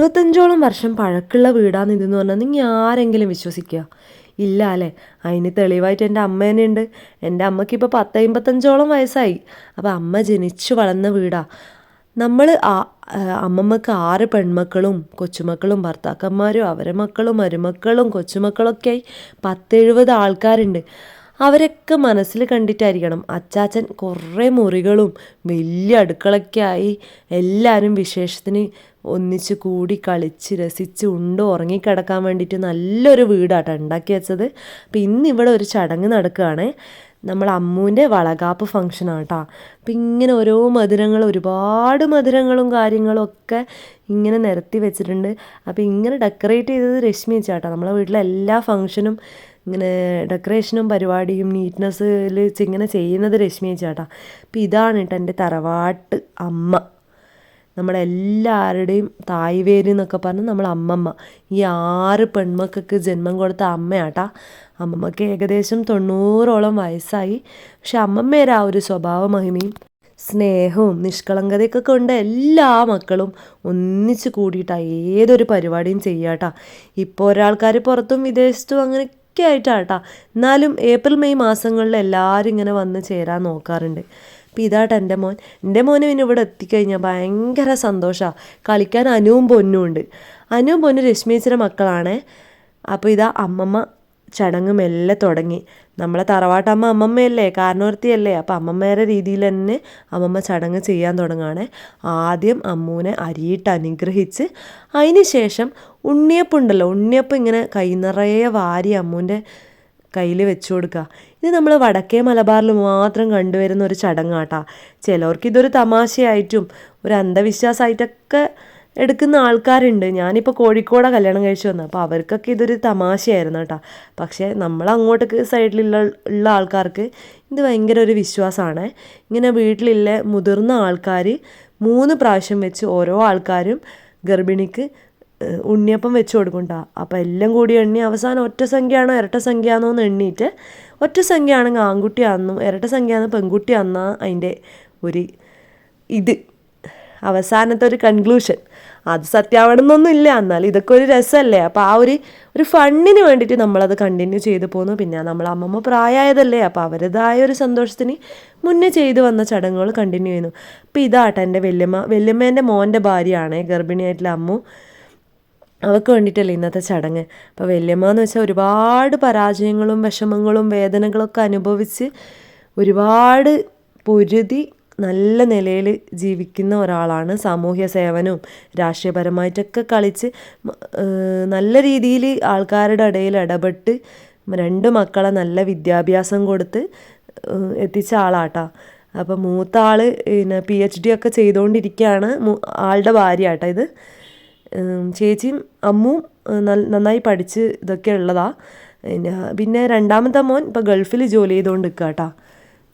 അറുപത്തഞ്ചോളം വർഷം പഴക്കുള്ള വീടാണ് ഇതെന്ന് പറഞ്ഞാൽ നിങ്ങൾ ആരെങ്കിലും വിശ്വസിക്കുക ഇല്ല അല്ലേ? അതിന് തെളിവായിട്ട് എന്റെ അമ്മ തന്നെ ഉണ്ട് എന്റെ അമ്മയ്ക്ക് ഇപ്പോൾ പത്തമ്പത്തഞ്ചോളം വയസ്സായി. അപ്പോൾ അമ്മ ജനിച്ചു വളർന്ന വീടാ. നമ്മൾ ആ അമ്മമ്മക്ക് ആറ് പെൺമക്കളും കൊച്ചുമക്കളും ഭർത്താക്കന്മാരും അവരെ മക്കളും മരുമക്കളും കൊച്ചുമക്കളൊക്കെയായി പത്തെഴുപത് ആൾക്കാരുണ്ട്. അവരൊക്കെ മനസ്സിൽ കണ്ടിട്ടായിരിക്കണം. അച്ചാച്ചൻ കുറേ മുറികളും വലിയ അടുക്കളൊക്കെ ആയി എല്ലാവരും വിശേഷത്തിന് ഒന്നിച്ച് കൂടി കളിച്ച് രസിച്ച് ഉണ്ട് ഉറങ്ങിക്കിടക്കാൻ വേണ്ടിയിട്ട് നല്ലൊരു വീടാട്ടോ ഉണ്ടാക്കി വെച്ചത്. അപ്പം ഇന്ന് ഇവിടെ ഒരു ചടങ്ങ് നടക്കുകയാണ്. നമ്മൾ അമ്മൂന്റെ വളകാപ്പ് ഫംഗ്ഷനാണ് കേട്ടോ അപ്പം ഇങ്ങനെ ഓരോ മധുരങ്ങൾ ഒരുപാട് മധുരങ്ങളും കാര്യങ്ങളും ഒക്കെ ഇങ്ങനെ നിരത്തി വെച്ചിട്ടുണ്ട്. അപ്പോൾ ഇങ്ങനെ ഡെക്കറേറ്റ് ചെയ്തത് രശ്മി ചേട്ടാ നമ്മളെ വീട്ടിലെ എല്ലാ ഫംഗ്ഷനും ഇങ്ങനെ ഡെക്കറേഷനും പരിപാടിയും നീറ്റ്നെസ്സിൽ ഇങ്ങനെ ചെയ്യുന്നത് രശ്മി ചേട്ടാ. അപ്പം ഇതാണ് കേട്ടോ എന്റെ തറവാട്ട് അമ്മ. നമ്മളെല്ലാവരുടെയും തായ്വേര് എന്നൊക്കെ പറഞ്ഞ് നമ്മൾ അമ്മമ്മ. ഈ ആറ് പെൺമക്കൾക്ക് ജന്മം കൊടുത്ത അമ്മയാട്ടാ. അമ്മമ്മക്ക് ഏകദേശം തൊണ്ണൂറോളം വയസ്സായി. പക്ഷെ അമ്മമ്മേരെ ആ ഒരു സ്വഭാവ മഹിമയും സ്നേഹവും നിഷ്കളങ്കതയൊക്കെ കൊണ്ട് എല്ലാ മക്കളും ഒന്നിച്ച് കൂടിയിട്ടാണ് ഏതൊരു പരിപാടിയും ചെയ്യാട്ടാ. ഇപ്പോൾ ഒരാൾക്കാർ പുറത്തും വിദേശത്തും അങ്ങനെയൊക്കെ കേട്ടോ എന്നാലും ഏപ്രിൽ മെയ് മാസങ്ങളിൽ എല്ലാവരും ഇങ്ങനെ വന്ന് ചേരാൻ നോക്കാറുണ്ട്. അപ്പോൾ ഇതാട്ടോ എന്റെ മോൻ. എന്റെ മോന് പിന്നെ ഇവിടെ എത്തിക്കഴിഞ്ഞാൽ ഭയങ്കര സന്തോഷമാണ് കളിക്കാൻ അനുവും പൊന്നും ഉണ്ട് അനുവും പൊന്നും രശ്മീച്ചിയുടെ മക്കളാണേ. അപ്പോൾ ഇതാ അമ്മമ്മ ചടങ്ങ് മെല്ലെ തുടങ്ങി. നമ്മളെ തറവാട്ടമ്മ അമ്മമ്മയല്ലേ? കാരണവർത്തിയല്ലേ അപ്പോൾ അമ്മമ്മേരെ രീതിയിൽ തന്നെ അമ്മമ്മ ചടങ്ങ് ചെയ്യാൻ തുടങ്ങുകയാണ് ആദ്യം അമ്മൂനെ അരിയിട്ട് അനുഗ്രഹിച്ച് അതിന് ശേഷം ഉണ്ണിയപ്പുണ്ടല്ലോ? ഉണ്ണിയപ്പം ഇങ്ങനെ കൈ നിറയെ വാരി അമ്മൂന്റെ കയ്യിൽ വെച്ച് കൊടുക്കുക ഇത് നമ്മൾ വടക്കേ മലബാറിൽ മാത്രം കണ്ടുവരുന്ന ഒരു ചടങ്ങാട്ടാ. ചിലവർക്ക് ഇതൊരു തമാശയായിട്ടും ഒരു അന്ധവിശ്വാസമായിട്ടൊക്കെ എടുക്കുന്ന ആൾക്കാരുണ്ട്. ഞാനിപ്പോൾ കോഴിക്കോടാണ് കല്യാണം കഴിച്ചു വന്നത്. അപ്പോൾ അവർക്കൊക്കെ ഇതൊരു തമാശയായിരുന്നു കേട്ടോ. പക്ഷേ നമ്മൾ അങ്ങോട്ടേക്ക് സൈഡിലുള്ള ഉള്ള ആൾക്കാർക്ക് ഇത് ഭയങ്കര ഒരു വിശ്വാസമാണ്. ഇങ്ങനെ വീട്ടിലുള്ള മുതിർന്ന ആൾക്കാർ മൂന്ന് പ്രാവശ്യം വെച്ച് ഓരോ ആൾക്കാരും ഗർഭിണിക്ക് ഉണ്ണിയപ്പം വെച്ച് കൊടുക്കണ്ട അപ്പോൾ എല്ലാം കൂടി എണ്ണി അവസാനം ഒറ്റ സംഖ്യയാണോ ഇരട്ട സംഖ്യയാണോ എന്ന് എണ്ണിയിട്ട് ഒറ്റ സംഖ്യയാണെങ്കിൽ ആൺകുട്ടിയാണെന്നും ഇരട്ട സംഖ്യയാണെന്ന് പെൺകുട്ടിയാണെന്നാണ് അതിന്റെ ഒരു ഇത്. അവസാനത്തെ ഒരു കൺക്ലൂഷൻ അത് സത്യാവണമെന്നൊന്നും ഇല്ല എന്നാൽ ഇതൊക്കെ ഒരു രസമല്ലേ? അപ്പോൾ ആ ഒരു ഒരു ഫണ്ണിന് വേണ്ടിയിട്ട് നമ്മളത് കണ്ടിന്യൂ ചെയ്തു പോന്നു. പിന്നെ നമ്മൾ അമ്മമ്മ പ്രായമായതല്ലേ അപ്പോൾ അവരുടേതായ ഒരു സന്തോഷത്തിന് മുന്നേ ചെയ്തു വന്ന ചടങ്ങുകൾ കണ്ടിന്യൂ ചെയ്യുന്നു. അപ്പോൾ ഇതാട്ടെ എന്റെ വല്യമ്മ വല്യമ്മേന്റെ മോന്റെ ഭാര്യയാണ് ഗർഭിണിയായിട്ടുള്ള അമ്മു. അവൾക്ക് വേണ്ടിയിട്ടല്ലേ ഇന്നത്തെ ചടങ്ങ്. അപ്പോൾ വല്യമ്മ എന്ന് വെച്ചാൽ ഒരുപാട് പരാജയങ്ങളും വിഷമങ്ങളും വേദനകളൊക്കെ അനുഭവിച്ച് ഒരുപാട് പൊരുതി നല്ല നിലയിൽ ജീവിക്കുന്ന ഒരാളാണ് സാമൂഹ്യ സേവനവും രാഷ്ട്രീയപരമായിട്ടൊക്കെ കളിച്ച് നല്ല രീതിയിൽ ആൾക്കാരുടെ ഇടയിൽ ഇടപെട്ട് രണ്ട് മക്കളെ നല്ല വിദ്യാഭ്യാസം കൊടുത്ത് എത്തിച്ച ആളാട്ടാ. അപ്പം മൂത്ത ആൾ പിന്നെ പി എച്ച് ഡി ഒക്കെ ചെയ്തുകൊണ്ടിരിക്കുകയാണ് ആളുടെ ഭാര്യ ആട്ടോ ഇത് ചേച്ചിയും അമ്മും നന്നായി പഠിച്ച് ഇതൊക്കെ ഉള്ളതാണ് പിന്നെ രണ്ടാമത്തെ മോൻ ഇപ്പോൾ ഗൾഫിൽ ജോലി ചെയ്തുകൊണ്ട് നിൽക്കുക കേട്ടോ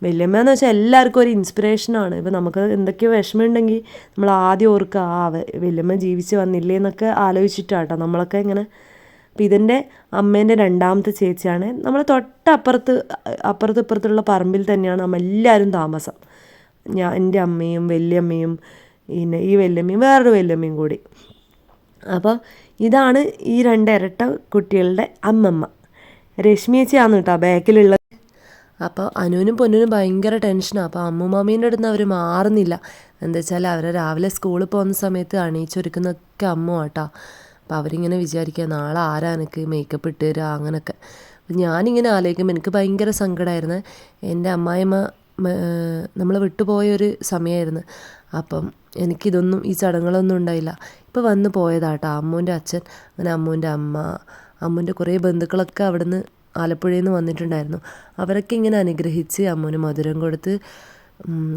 വല്യമ്മ എന്ന് വെച്ചാൽ എല്ലാവർക്കും ഒരു ഇൻസ്പിറേഷനാണ് ഇപ്പോൾ നമുക്ക് എന്തൊക്കെയോ വിഷമമുണ്ടെങ്കിൽ നമ്മൾ ആദ്യം ഓർക്കുക ആ വല്യമ്മ ജീവിച്ച് വന്നില്ലേ എന്നൊക്കെ ആലോചിച്ചിട്ടാട്ടോ നമ്മളൊക്കെ ഇങ്ങനെ. അപ്പം ഇതിന്റെ അമ്മേന്റെ രണ്ടാമത്തെ ചേച്ചിയാണ്. നമ്മൾ തൊട്ടപ്പുറത്ത് അപ്പുറത്ത് ഇപ്പുറത്തുള്ള പറമ്പിൽ തന്നെയാണ് നമ്മൾ എല്ലാവരും താമസം. ഞാൻ എന്റെ അമ്മയും വല്യമ്മയും പിന്നെ ഈ വല്യമ്മയും വേറൊരു വല്യമ്മയും കൂടി. അപ്പോൾ ഇതാണ് ഈ രണ്ട് ഇരട്ട കുട്ടികളുടെ അമ്മമ്മ. രശ്മിയേച്ചിയാണ് കേട്ടോ ബാക്കിലുള്ള അപ്പോൾ അനുവിനും പൊന്നിനും ഭയങ്കര ടെൻഷനാണ് അപ്പോൾ അമ്മുമാമീന്റെ അടുത്ത് അവർ മാറുന്നില്ല. എന്താ വെച്ചാൽ അവരെ രാവിലെ സ്കൂളിൽ പോകുന്ന സമയത്ത് അണിയിച്ചൊരുക്കുന്നൊക്കെ അമ്മ കേട്ടോ അപ്പോൾ അവരിങ്ങനെ വിചാരിക്കുക നാളെ ആരാ എനിക്ക് മേക്കപ്പ് ഇട്ട് തരിക അങ്ങനെയൊക്കെ ഞാനിങ്ങനെ ആലോചിക്കുമ്പോൾ എനിക്ക് ഭയങ്കര സങ്കടമായിരുന്നു എന്റെ അമ്മായിമ്മ നമ്മൾ വിട്ടുപോയൊരു സമയമായിരുന്നു അപ്പം എനിക്കിതൊന്നും ഈ ചടങ്ങുകളൊന്നും ഉണ്ടായില്ല. ഇപ്പോൾ വന്ന് പോയതാട്ടോ. അമ്മൂന്റെ അച്ഛൻ അങ്ങനെ അമ്മൂന്റെ അമ്മ അമ്മൂന്റെ കുറേ ബന്ധുക്കളൊക്കെ അവിടുന്ന് ആലപ്പുഴയിൽ നിന്ന് വന്നിട്ടുണ്ടായിരുന്നു. അവരൊക്കെ ഇങ്ങനെ അനുഗ്രഹിച്ച് അമ്മൂന് മധുരം കൊടുത്ത്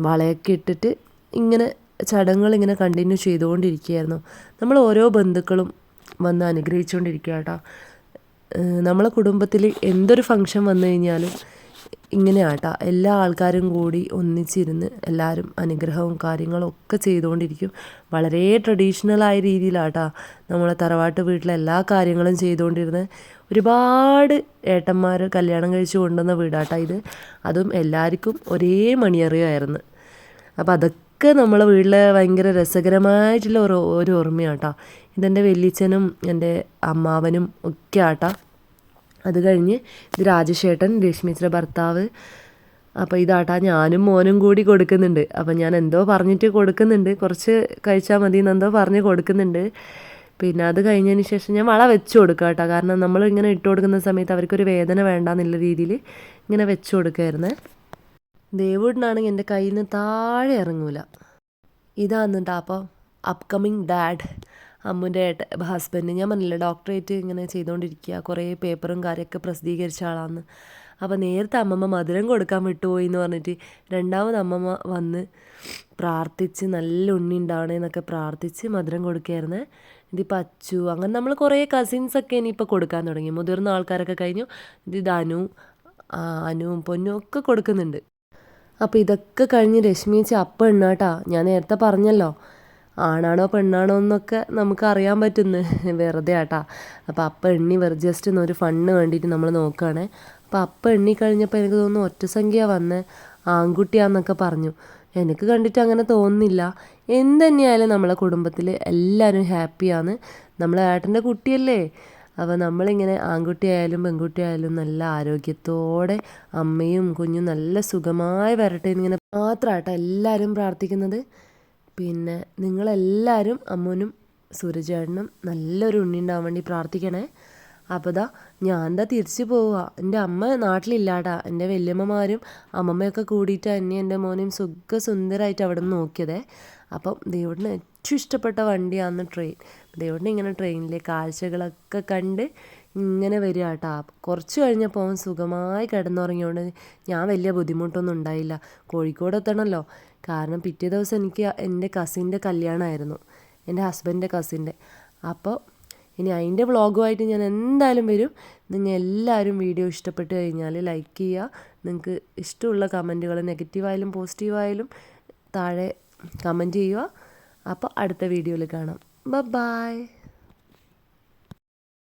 വളയൊക്കെ ഇട്ടിട്ട് ഇങ്ങനെ ചടങ്ങുകൾ ഇങ്ങനെ കണ്ടിന്യൂ ചെയ്തുകൊണ്ടിരിക്കുകയായിരുന്നു. നമ്മൾ ഓരോ ബന്ധുക്കളും വന്ന് അനുഗ്രഹിച്ചുകൊണ്ടിരിക്കുക കേട്ടോ നമ്മളെ കുടുംബത്തിൽ എന്തൊരു ഫംഗ്ഷൻ വന്നു കഴിഞ്ഞാലും ഇങ്ങനെ ആട്ടാ എല്ലാ ആൾക്കാരും കൂടി ഒന്നിച്ചിരുന്ന് എല്ലാവരും അനുഗ്രഹവും കാര്യങ്ങളും ഒക്കെ ചെയ്തുകൊണ്ടിരിക്കും. വളരെ ട്രഡീഷണലായ രീതിയിലാട്ടാ നമ്മളെ തറവാട്ട് വീട്ടിലെ എല്ലാ കാര്യങ്ങളും ചെയ്തുകൊണ്ടിരുന്നത്. ഒരുപാട് ഏട്ടന്മാർ കല്യാണം കഴിച്ച് കൊണ്ടുവന്ന വീടാട്ടാ ഇത്. അതും എല്ലാവർക്കും ഒരേ മണിയറിയായിരുന്നു. അപ്പോൾ അതൊക്കെ നമ്മളെ വീട്ടിലെ ഭയങ്കര രസകരമായിട്ടുള്ള ഒരു ഒരു ഓർമ്മയാട്ടോ. ഇതെന്റെ വലിയച്ഛനും എന്റെ അമ്മാവനും ഒക്കെ ആട്ടാ. അത് കഴിഞ്ഞ് ഇത് രാജശേട്ടൻ രശ്മിച്ചിയുടെ ഭർത്താവ്. അപ്പോൾ ഇതാട്ടാ ഞാനും മോനും കൂടി കൊടുക്കുന്നുണ്ട്. അപ്പം ഞാൻ എന്തോ പറഞ്ഞിട്ട് കൊടുക്കുന്നുണ്ട്. കുറച്ച് കഴിച്ചാൽ മതി എന്നെന്തോ പറഞ്ഞ് കൊടുക്കുന്നുണ്ട്. പിന്നെ അത് കഴിഞ്ഞതിന് ശേഷം ഞാൻ വള വെച്ച് കൊടുക്കുക കേട്ടോ. കാരണം നമ്മൾ ഇങ്ങനെ ഇട്ട് കൊടുക്കുന്ന സമയത്ത് അവർക്കൊരു വേദന വേണ്ട എന്നുള്ള രീതിയിൽ ഇങ്ങനെ വെച്ച് കൊടുക്കുമായിരുന്നേ ദേവൂടിനാണെങ്കിൽ എന്റെ കയ്യിൽ നിന്ന് താഴെ ഇറങ്ങൂല. ഇതാന്നിട്ടാ അപ്പോൾ അപ്കമിങ് ഡാഡ് അമ്മുന്റെ ഹസ്ബൻഡ് ഞാൻ പറഞ്ഞില്ല ഡോക്ടറേറ്റ് ഇങ്ങനെ ചെയ്തുകൊണ്ടിരിക്കുക കുറേ പേപ്പറും കാര്യമൊക്കെ പ്രസിദ്ധീകരിച്ച ആളാന്ന്. അപ്പോൾ നേരത്തെ അമ്മമ്മ മധുരം കൊടുക്കാൻ വിട്ടുപോയി എന്ന് പറഞ്ഞിട്ട് രണ്ടാമത് അമ്മമ്മ വന്ന് പ്രാർത്ഥിച്ച് നല്ല ഉണ്ണി ഉണ്ടാവണേ എന്നൊക്കെ പ്രാർത്ഥിച്ച് മധുരം കൊടുക്കുകയായിരുന്നേ. ഇതിപ്പോൾ അച്ചു അങ്ങനെ നമ്മൾ കുറേ കസിൻസൊക്കെ ഇനിയിപ്പോൾ കൊടുക്കാൻ തുടങ്ങി. മുതിർന്ന ആൾക്കാരൊക്കെ കഴിഞ്ഞു. ഇത് അനു അനുവും പൊന്നും ഒക്കെ കൊടുക്കുന്നുണ്ട്. അപ്പോൾ ഇതൊക്കെ കഴിഞ്ഞ് രശ്മിച്ച് അപ്പം എണ്ണാട്ടാ ഞാൻ നേരത്തെ പറഞ്ഞല്ലോ. ആണാണോ പെണ്ണാണോ എന്നൊക്കെ നമുക്ക് അറിയാൻ പറ്റുന്നു. വെറുതെ ആട്ടാ അപ്പോൾ അപ്പം എണ്ണി വെറുതെ ജസ്റ്റ് ഒരു ഫണ്ണ് വേണ്ടിയിട്ട് നമ്മൾ നോക്കുകയാണേ അപ്പോൾ അപ്പം എണ്ണിക്കഴിഞ്ഞപ്പോൾ എനിക്ക് തോന്നുന്നു ഒറ്റ സംഖ്യ വന്ന്. ആൺകുട്ടിയാന്നൊക്കെ പറഞ്ഞു. എനിക്ക് കണ്ടിട്ട് അങ്ങനെ തോന്നുന്നില്ല. എന്തുതന്നെയായാലും നമ്മളെ കുടുംബത്തിൽ എല്ലാവരും ഹാപ്പിയാണ്. നമ്മളെ ഏട്ടന്റെ കുട്ടിയല്ലേ. അപ്പോൾ നമ്മളിങ്ങനെ ആൺകുട്ടിയായാലും പെൺകുട്ടിയായാലും നല്ല ആരോഗ്യത്തോടെ അമ്മയും കുഞ്ഞും നല്ല സുഖമായി വരട്ടെ എന്നിങ്ങനെ മാത്രമായിട്ട് എല്ലാവരും പ്രാർത്ഥിക്കുന്നത്. പിന്നെ നിങ്ങളെല്ലാവരും അമ്മനും സൂരജേട്ടനും നല്ലൊരു ഉണ്ണി ഉണ്ടാവാൻ വേണ്ടി പ്രാർത്ഥിക്കണേ. അപ്പോൾ ദാ ഞാൻ എന്താ തിരിച്ചു പോവുക എന്റെ അമ്മ നാട്ടിലില്ലാടാ. എന്റെ വല്യമ്മമാരും അമ്മമ്മയൊക്കെ കൂടിയിട്ട് എന്നെ എന്റെ മോനെയും സുഖ സുന്ദരമായിട്ട് അവിടെ നിന്ന് നോക്കിയതേ. അപ്പം ദൈവത്തിന് ഏറ്റവും ഇഷ്ടപ്പെട്ട വണ്ടിയാണ് ട്രെയിൻ. ദൈവത്തിന് ഇങ്ങനെ ട്രെയിനിലെ കാഴ്ചകളൊക്കെ കണ്ട് ഇങ്ങനെ വരിക കേട്ടോ കുറച്ച് കഴിഞ്ഞപ്പോൾ അവൻ സുഖമായി കിടന്നുറങ്ങിയോണ്ട് ഞാൻ വലിയ ബുദ്ധിമുട്ടൊന്നും ഉണ്ടായില്ല. കോഴിക്കോട് എത്തണമല്ലോ കാരണം പിറ്റേ ദിവസം എനിക്ക് എന്റെ കസിന്റെ കല്യാണമായിരുന്നു എന്റെ ഹസ്ബൻഡിന്റെ കസിന്റെ അപ്പോൾ ഇനി അതിന്റെ വ്ളോഗുമായിട്ട് ഞാൻ എന്തായാലും വരും. നിങ്ങൾ എല്ലാവരും വീഡിയോ ഇഷ്ടപ്പെട്ട് കഴിഞ്ഞാൽ ലൈക്ക് ചെയ്യുക. നിങ്ങൾക്ക് ഇഷ്ടമുള്ള കമന്റുകൾ നെഗറ്റീവായാലും പോസിറ്റീവായാലും താഴെ കമന്റ് ചെയ്യുക. അപ്പോൾ അടുത്ത വീഡിയോയിൽ കാണാം. ബ ബായ്